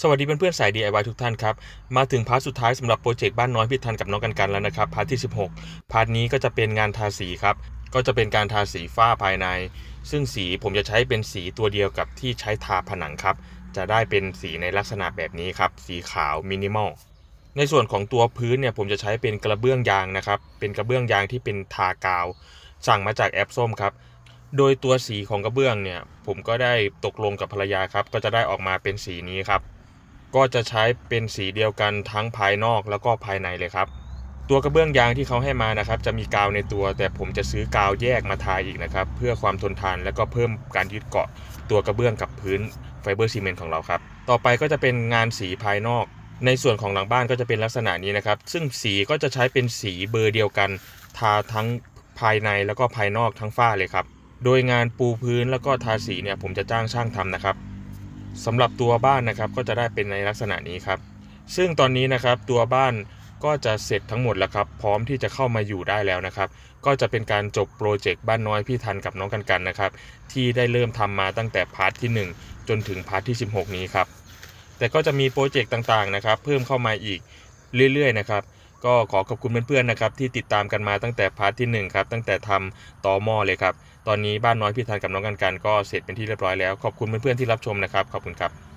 สวัสดีเพื่อนๆสาย DIY ทุกท่านครับ มาถึงพาร์ทสุดท้ายสำหรับโปรเจกต์บ้านน้อยพิทันกับน้องกันกันแล้วนะครับ พาร์ทที่ 16 พาร์ทนี้ก็จะเป็นงานทาสีครับ ก็จะเป็นการทาสีฝ้าภายใน ซึ่งสีผมจะใช้เป็นสีตัวเดียวกับที่ใช้ทาผนังครับ จะได้เป็นสีในลักษณะแบบนี้ครับ สีขาวมินิมอลในส่วนของตัวพื้นเนี่ยผมจะใช้เป็นกระเบื้องยางนะครับ เป็นกระเบื้องยางที่เป็นทากาว สั่งมาจากแอปส้มครับโดยตัวสีของกระเบื้องเนี่ยผมก็ได้ตกลงกับภรรยาครับ ก็จะได้ออกมาเป็นสีนี้ครับ ก็จะใช้เป็นสีเดียวกันทั้งภายนอกแล้วก็ภายในเลยครับ ตัวกระเบื้องยางที่เขาให้มานะครับ จะมีกาวในตัว แต่ผมจะซื้อกาวแยกมาทาอีกนะครับ เพื่อความทนทานและก็เพิ่มการยึดเกาะตัวกระเบื้องกับพื้นไฟเบอร์ซีเมนต์ของเราครับ ต่อไปก็จะเป็นงานสีภายนอก ในส่วนของหลังบ้านก็จะเป็นลักษณะนี้นะครับ ซึ่งสีก็จะใช้เป็นสีเบอร์เดียวกัน ทาทั้งภายในแล้วก็ภายนอกทั้งฝ้าเลยครับ โดยงานปูพื้นแล้วก็ทาสีเนี่ยผมจะจ้างช่างทำนะครับ สำหรับตัวบ้านนะครับก็จะได้เป็นในลักษณะนี้ครับ ซึ่งตอนนี้นะครับตัวบ้านก็จะเสร็จทั้งหมดแล้วครับ พร้อมที่จะเข้ามาอยู่ได้แล้วนะครับ ก็จะเป็นการจบโปรเจกต์บ้านน้อยพี่ทันกับน้องกันกันนะครับ ที่ได้เริ่มทำมาตั้งแต่พาร์ทที่ 1 จนถึงพาร์ทที่ 16 นี้ครับ แต่ก็จะมีโปรเจกต์ต่างๆนะครับ เพิ่มเข้ามาอีกเรื่อยๆนะครับ ก็ขอขอบคุณเพื่อนๆนะครับที่ติดตามกันมาตั้งแต่พาร์ทที่ 1 ครับ ตั้งแต่ทำต่อหม้อเลยครับ ตอนนี้บ้านน้อยพี่ทันกับน้องกันกันก็เสร็จเป็นที่เรียบร้อยแล้ว ขอบคุณเพื่อนๆที่รับชมนะครับ ขอบคุณครับ